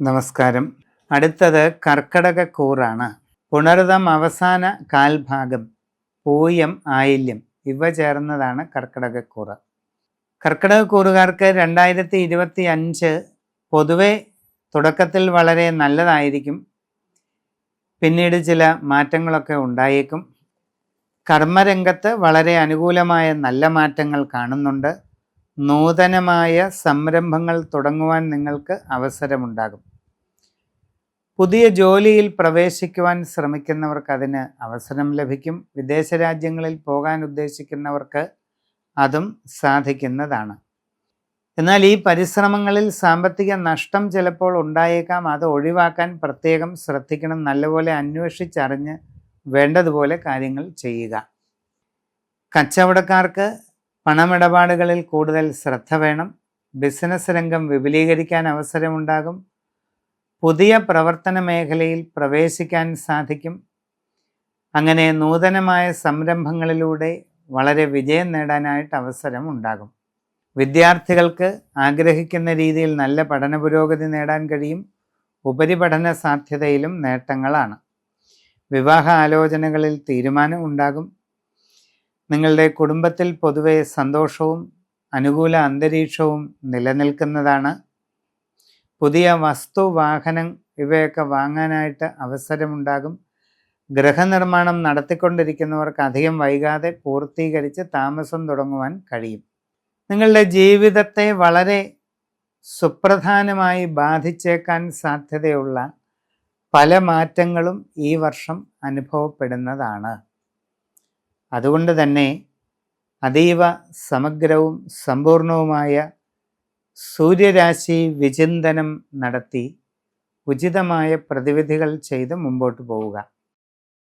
നമസ്കാരം. അടുത്തത് കർക്കടക കൂറാണ്. പുണർതം അവസാന കാൽഭാഗം പൂയം ആയില്യം ഇവ ചേർന്നതാണ് കർക്കടക കൂറ്. കർക്കടക കൂറുകാർക്ക് രണ്ടായിരത്തി ഇരുപത്തി അഞ്ച് പൊതുവെ തുടക്കത്തിൽ വളരെ നല്ലതായിരിക്കും. പിന്നീട് ചില മാറ്റങ്ങളൊക്കെ ഉണ്ടായേക്കും. കർമ്മരംഗത്ത് വളരെ അനുകൂലമായ നല്ല മാറ്റങ്ങൾ കാണുന്നുണ്ട്. നൂതനമായ സംരംഭങ്ങൾ തുടങ്ങുവാൻ നിങ്ങൾക്ക് അവസരമുണ്ടാകും. പുതിയ ജോലിയിൽ പ്രവേശിക്കുവാൻ ശ്രമിക്കുന്നവർക്ക് അതിന് അവസരം ലഭിക്കും. വിദേശ രാജ്യങ്ങളിൽ പോകാൻ ഉദ്ദേശിക്കുന്നവർക്ക് അതും സാധിക്കുന്നതാണ്. എന്നാൽ ഈ പരിശ്രമങ്ങളിൽ സാമ്പത്തിക നഷ്ടം ചിലപ്പോൾ ഉണ്ടായേക്കാം. അത് ഒഴിവാക്കാൻ പ്രത്യേകം ശ്രദ്ധിക്കണം. നല്ലപോലെ അന്വേഷിച്ചറിഞ്ഞ് വേണ്ടതുപോലെ കാര്യങ്ങൾ ചെയ്യുക. കച്ചവടക്കാർക്ക് പണമിടപാടുകളിൽ കൂടുതൽ ശ്രദ്ധ വേണം. ബിസിനസ് രംഗം വിപുലീകരിക്കാൻ അവസരമുണ്ടാകും. പുതിയ പ്രവർത്തന മേഖലയിൽ പ്രവേശിക്കാൻ സാധിക്കും. അങ്ങനെ നൂതനമായ സംരംഭങ്ങളിലൂടെ വളരെ വിജയം നേടാനായിട്ട് അവസരം ഉണ്ടാകും. വിദ്യാർത്ഥികൾക്ക് ആഗ്രഹിക്കുന്ന രീതിയിൽ നല്ല പഠന പുരോഗതി നേടാൻ കഴിയും. ഉപരിപഠന സാധ്യതയിലും നേട്ടങ്ങളാണ്. വിവാഹ ആലോചനകളിൽ തീരുമാനം ഉണ്ടാകും. നിങ്ങളുടെ കുടുംബത്തിൽ പൊതുവെ സന്തോഷവും അനുകൂല അന്തരീക്ഷവും നിലനിൽക്കുന്നതാണ്. പുതിയ വസ്തു വാഹനം ഇവയൊക്കെ വാങ്ങാനായിട്ട് അവസരമുണ്ടാകും. ഗൃഹനിർമ്മാണം നടത്തിക്കൊണ്ടിരിക്കുന്നവർക്ക് അധികം വൈകാതെ പൂർത്തീകരിച്ച് താമസം തുടങ്ങുവാൻ കഴിയും. നിങ്ങളുടെ ജീവിതത്തെ വളരെ സുപ്രധാനമായി ബാധിച്ചേക്കാൻ സാധ്യതയുള്ള പല മാറ്റങ്ങളും ഈ വർഷം അനുഭവപ്പെടുന്നതാണ്. അതുകൊണ്ട് തന്നെ അതീവ സമഗ്രവും സമ്പൂർണവുമായ സൂര്യരാശി വിചിന്തനം നടത്തി ഉചിതമായ പ്രതിവിധികൾ ചെയ്ത് മുമ്പോട്ട് പോവുക.